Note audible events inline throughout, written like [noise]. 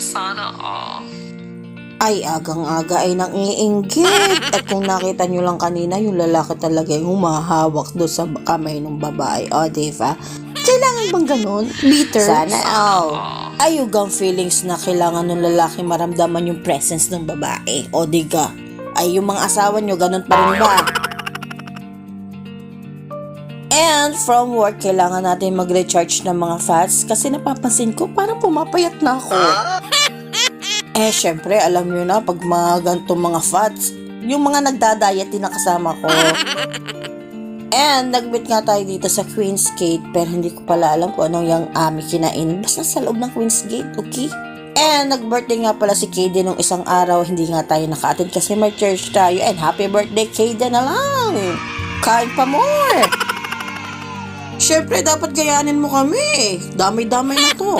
Sana all. Ay, agang-aga ay nang iinggit. At kung nakita nyo lang kanina, yung lalaki talaga yung humahawak doon sa kamay ng babae. O, diba? Kailangan bang ganun? Bitter? Sana all. Ayugang feelings na kailangan ng lalaki maramdaman yung presence ng babae. O, diga? Ay, yung mga asawa nyo, ganun pa rin ba? And from work, kailangan natin mag-recharge ng mga fats kasi napapansin ko parang pumapayat na ako. [laughs] Eh, syempre, alam nyo na, pag mga ganitong mga fats, yung mga nagda-diet din na kasama ko. [laughs] And, nag-meet nga tayo dito sa Queen's Gate, pero hindi ko pala alam kung anong yung ami kinain. Basta sa loob ng Queen's Gate, okay? And, nag-birthday nga pala si Kaden nung isang araw, hindi nga tayo naka-attend kasi may church tayo. And, happy birthday, Kaden na lang! Kain pa more! [laughs] Syempre, dapat gayanin mo kami. Damay-damay na to.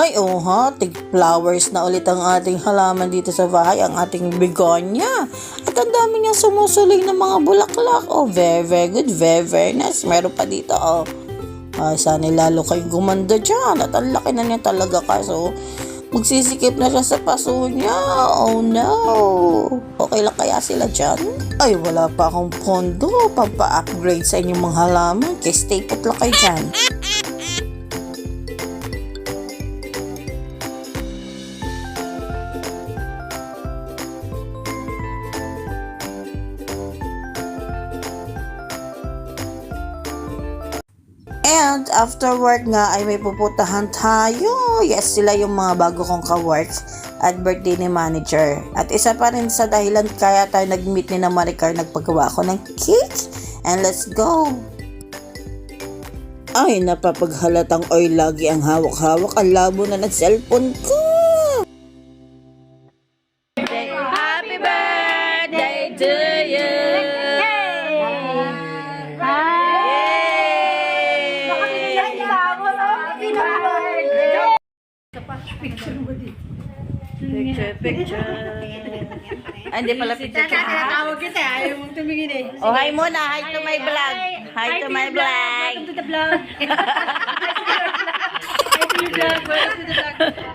Ay, oh ha, tig flowers na ulit ang ating halaman dito sa bahay, ang ating begonia. At ang dami niyang sumusuling ng mga bulaklak. Oh, very, very good, very, very nice. Meron pa dito, oh. Ay, sana lalo kayong gumanda dyan. At ang laki na niya talaga kaso magsisikip na siya sa paso niya. Oh no. Okay lang kaya sila dyan? Ay, wala pa akong pondo. Pagpa-upgrade sa inyong mga halaman. Kaya stay put lang kayo dyan. After work nga ay may pupuntahan tayo. Yes, sila yung mga bago kong ka-work at birthday ni manager. At isa pa rin sa dahilan kaya tayo nag-meet ni na Maricar nagpagawa ako ng cake. And let's go! Ay, napapaghalatang oy lagi ang hawak-hawak ang labo na ng cellphone ko. Picture, picture. Ay, hindi pala picture. Tawag kita, ayaw mong tumingin eh. Oh, hi muna. Hi to my vlog. Hi to my vlog. Welcome to the vlog. [laughs] Hi to your vlog. Welcome to the vlog. [laughs]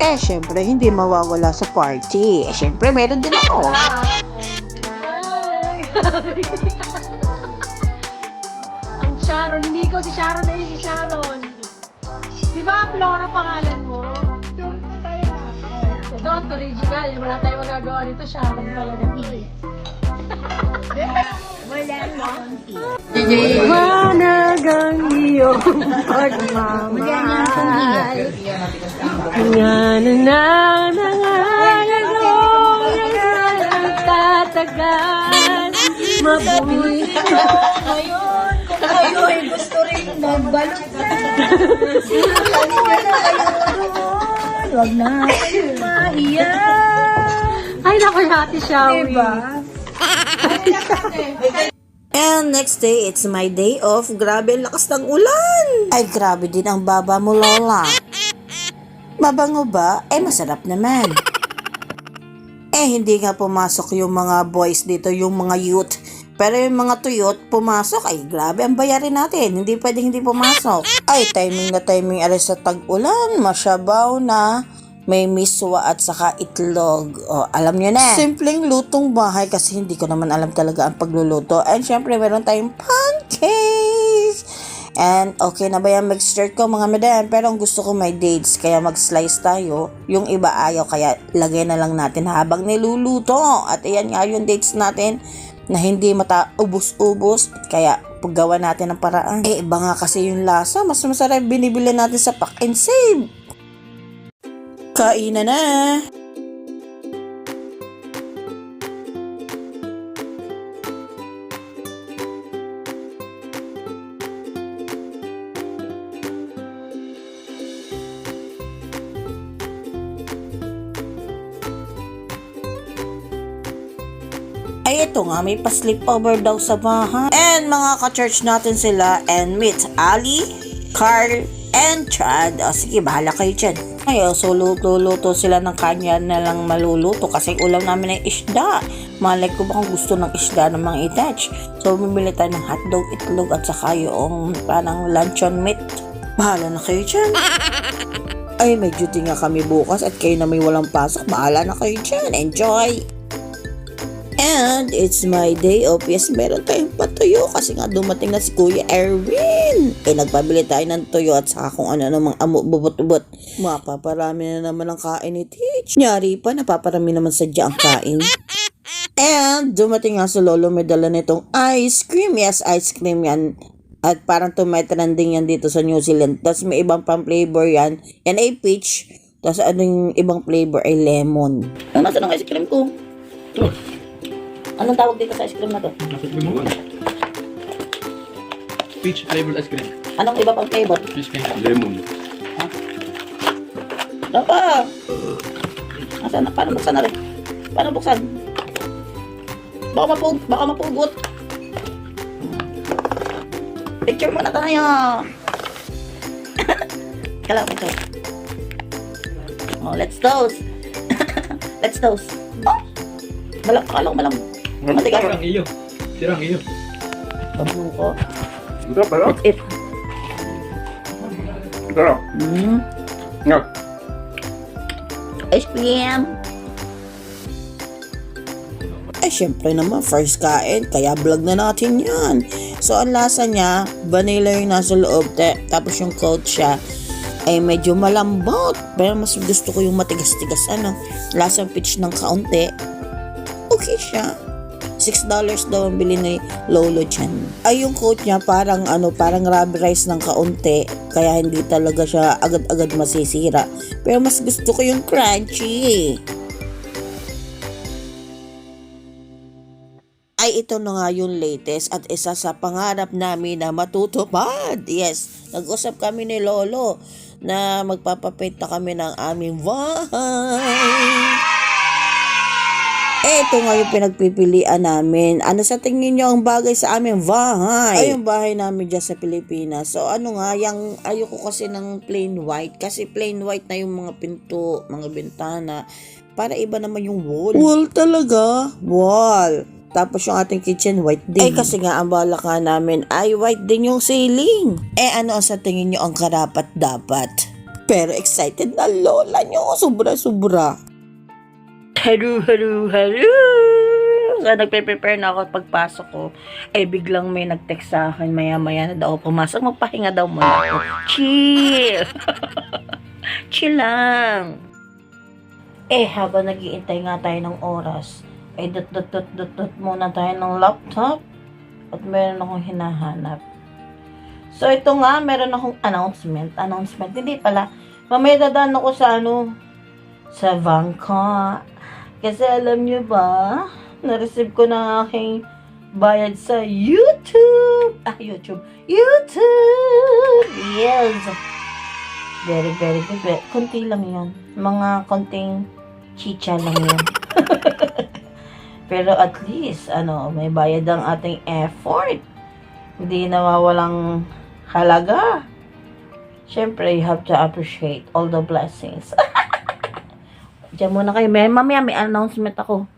Eh, syempre, hindi mawawala sa party. Eh, syempre, meron din ako. [laughs] Ang Sharon, hindi ikaw si Sharon na si Sharon. Di ba Flora pangalan mo? Don't original. Wala tayong magagawa nito. Sharon talaga. Managang iyong pagmamahal Nga na na nangangalong nagtatagal Mabuti Ngayon, kung kayo ay gusto rin magbalot Halika na kayo Huwag na maiyak Ay, naku, hati siya, diba? And next day, it's my day off. Grabe, lakas ng ulan. Ay, grabe din ang baba mo, Lola. Mabango ba? Eh, masarap naman. Eh, hindi nga pumasok yung mga boys dito, yung mga youth. Pero yung mga tuyot, pumasok. Ay, grabe ang bayarin natin. Hindi pwedeng hindi pumasok. Ay, timing na timing alis sa tag-ulan. Masyabaw na may miswa at saka itlog. O, alam nyo na. Simpleng lutong bahay kasi hindi ko naman alam talaga ang pagluluto. And syempre, meron tayong pancakes. And okay na ba yung mixture ko mga madam? Pero ang gusto ko may dates, kaya mag-slice tayo. Yung iba ayaw, kaya lagay na lang natin habang niluluto. At ayan nga yung dates natin na hindi mata ubus-ubos. Kaya paggawa natin ng paraan. Eh, iba nga kasi yung lasa. Mas masarap binibili natin sa pack and save. Kainan na! Ay, ito nga, may pa-sleepover daw sa bahay. And mga ka-church natin sila and meet Ali, Carl, and Chad. O sige, bahala kayo dyan. Ay, oh, so luto-luto sila ng kanya na lang maluluto kasi ulam namin ay isda. Malay ko ba kung gusto ng isda ng mga itach. So, bumili tayo ng hotdog, itlog at saka yung parang luncheon meat. Bahala na kayo dyan. [laughs] Ay, may duty nga kami bukas at kayo na may walang pasok. Bahala na kayo dyan. Enjoy! And it's my day off. Yes, meron tayong patuyo kasi nga dumating na si Kuya Erwin. Eh, nagpabili tayo ng tuyo at saka kung ano namang amo bubot-bubot. Mapaparami na naman ang kain ni Teach. Nyari pa, napaparami naman sadya ang kain. And dumating nga si Lolo may dala nitong ice cream. Yes, ice cream yan. At parang tumitrending yan dito sa New Zealand. Tapos may ibang pang flavor yan. Yan ay peach. Tapos anong ibang flavor ay lemon. Ano nasa ng ice cream ko? Ito. Anong tawag dito sa ice cream na to? Nasa mo Peach flavored ice cream. Anong iba pang flavor? Peach pink. Lemon. Ano pa? Asan na? Paano buksan na rin? Paano buksan? Baka mapug, baka mapugot. Picture muna tayo. [laughs] Kala ito. Oh, let's toast. [laughs] let's toast. Oh! Malam, akala ko. Matigas. Sirang iyo. Sirang iyo. Pabulong ko. Ito pala. That's it. Ito. Mm. Nga. Ice cream. Eh, syempre naman, first kain, kaya vlog na natin yan. So, ang lasa niya, vanilla yung nasa loob, te, tapos yung coat siya, ay medyo malambot. Pero mas gusto ko yung matigas-tigas, ano, lasang peach ng kaunti. Okay siya. $6 daw ang bili ni Lolo Chan. Ay, yung coat niya parang ano, parang rubber rice ng kaunti. Kaya hindi talaga siya agad-agad masisira. Pero mas gusto ko yung crunchy. Ay, ito na nga yung latest at isa sa pangarap namin na matutupad. Yes, nag-usap kami ni Lolo na magpapapaint na kami ng aming bahay. Ito nga yung pinagpipilian namin. Ano sa tingin nyo ang bagay sa aming bahay? Ay, yung bahay namin dyan sa Pilipinas. So, ano nga, yung ayoko kasi ng plain white. Kasi plain white na yung mga pinto, mga bintana. Para iba naman yung wall. Wall talaga? Wall. Tapos yung ating kitchen white din. Eh kasi nga ang balaka namin ay white din yung ceiling. Eh ano ang sa tingin nyo ang karapat dapat? Pero excited na lola nyo. Sobra-sobra. Hello, hello, hello! So, nagpe-prepare na ako pagpasok ko. Eh, biglang may nag-text sa akin, maya-maya na daw pumasok. Magpahinga daw muna ako. Chill! [laughs] Chill lang. Eh, habang nagiintay nga tayo ng oras, eh, dot, dot, dot, dot, dot muna tayo ng laptop. At meron akong hinahanap. So, ito nga, meron akong announcement. Announcement. Hindi pala. Mamaya dadaan ako sa ano, sa Bangkok. Kasi alam nyo ba, na-receive ko na aking bayad sa YouTube. Ah, YouTube. YouTube! Yes! Very, very good. Very- Kunti lang yun. Mga konting chicha lang yun. [laughs] Pero at least, ano, may bayad ang ating effort. Hindi nawawalang halaga. Siyempre, you have to appreciate all the blessings. [laughs] Diyan muna kayo. May, mamaya may announcement ako.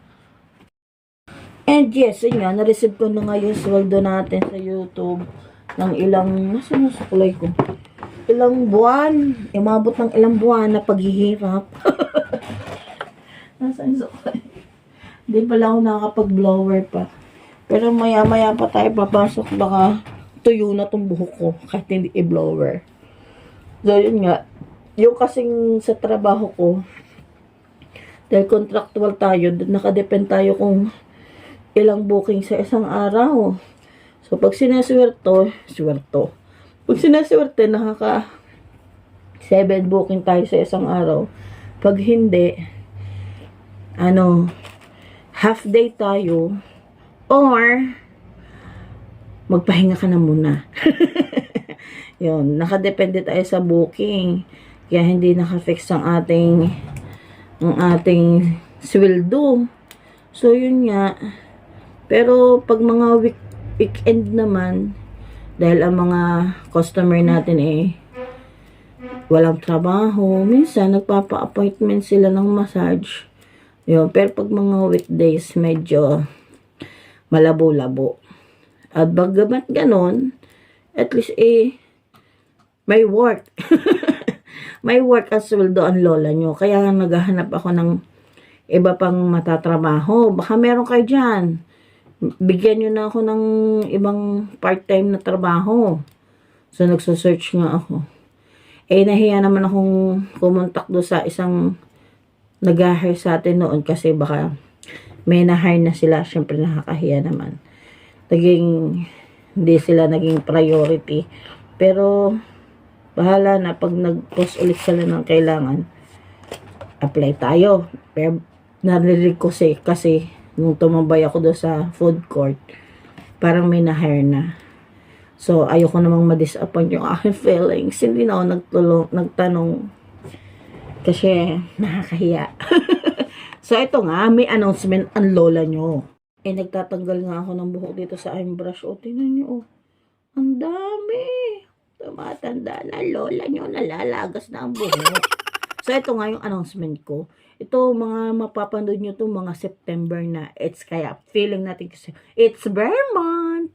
And yes, yun nga, na-receive ko na nga yung sweldo natin sa YouTube ng ilang, nasa yung sukulay ko? Ilang buwan. Umabot ng ilang buwan na paghihirap. [laughs] nasa yung sukulay? Hindi pala ako nakakapag-blower pa. Pero maya-maya pa tayo papasok. Baka tuyo na tong buhok ko kahit hindi i-blower. So, yun nga. Yung kasing sa trabaho ko, dahil contractual tayo, nakadepend tayo kung ilang booking sa isang araw. So, pag sinaswerto, swerto. Pag sinaswerte, nakaka 7 booking tayo sa isang araw. Pag hindi, ano, half day tayo, or, magpahinga ka na muna. [laughs] Yun, nakadepende tayo sa booking. Kaya hindi nakafix ang ating ang ating sweldo. So, yun nga. Pero, pag mga week, weekend naman, dahil ang mga customer natin eh, walang trabaho, minsan nagpapa-appointment sila ng massage. Yun. Pero pag mga weekdays, medyo malabo-labo. At bagamat ganon, at least eh, may work. [laughs] may work as sweldo ang lola nyo. Kaya naghahanap ako ng iba pang matatrabaho. Baka meron kayo dyan. Bigyan nyo na ako ng ibang part-time na trabaho. So, nagsasearch nga ako. Eh, nahiya naman akong kumontak do sa isang nag-hire sa atin noon kasi baka may na-hire na sila. Siyempre, nakakahiya naman. Naging, hindi sila naging priority. Pero, bahala na pag nag-post ulit sila ng kailangan, apply tayo. Pero, narinig ko si, kasi, nung tumambay ako doon sa food court, parang may na-hire na. So, ayoko namang ma-disappoint yung aking feelings. Hindi na ako nagtulong, nagtanong kasi nakakahiya. [laughs] so, ito nga, may announcement ang lola nyo. Eh, nagtatanggal nga ako ng buhok dito sa aking brush. O, tingnan nyo, oh. Ang dami. Tumatanda na lola nyo, nalalagas na ang buhok. So, ito nga yung announcement ko. Ito, mga mapapanood nyo to mga September na. It's kaya, feeling natin kasi, it's Vermont.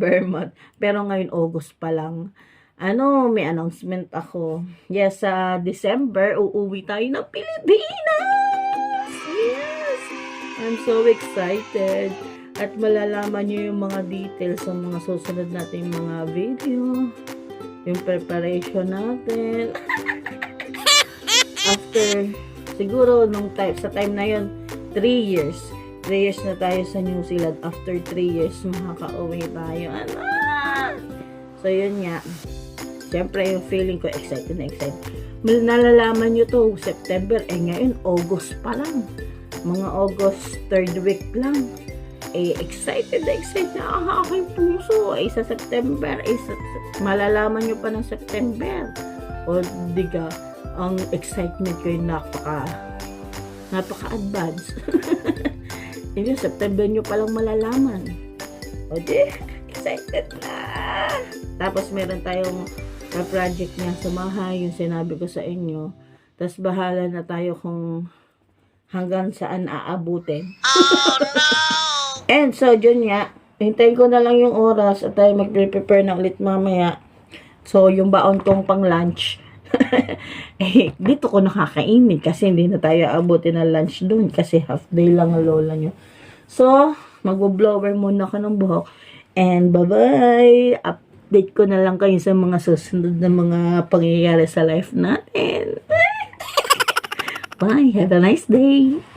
Vermont. [laughs] Pero ngayon, August pa lang. Ano, may announcement ako. Yes, sa December, uuwi tayo ng Pilipinas! Yes! I'm so excited. At malalaman nyo yung mga details sa mga susunod nating mga video. Yung preparation natin. After, siguro, nung time, sa time na yun, 3 years. 3 years na tayo sa New Zealand. After 3 years, makaka-uwi tayo. Ano? So, yun nga. Siyempre, yung feeling ko, excited na excited. Nalalaman nyo to, September. Eh, ngayon, August pa lang. Mga August, third week lang. Eh, excited na excited na ang aking puso. Eh, sa September, eh, sa, malalaman nyo pa ng September. O, diga, ang excitement ko yung napaka, napaka-advance. [laughs] Hindi, September nyo palang malalaman. O, di, excited na. Tapos, meron tayong na project niya sa Mahay, yung sinabi ko sa inyo. Tapos, bahala na tayo kung hanggang saan aabutin. And so, dyan nga, hintayin ko na lang yung oras at tayo magre-prepare na ulit mamaya. So, yung baon kong pang lunch, [laughs] eh, dito ko nakakainin kasi hindi na tayo abutin ng lunch doon kasi half day lang ang lola nyo. So, magbo-blower muna ako ng buhok. And bye-bye! Update ko na lang kayo sa mga susunod na mga pangyayari sa life natin. [laughs] Bye! Have a nice day!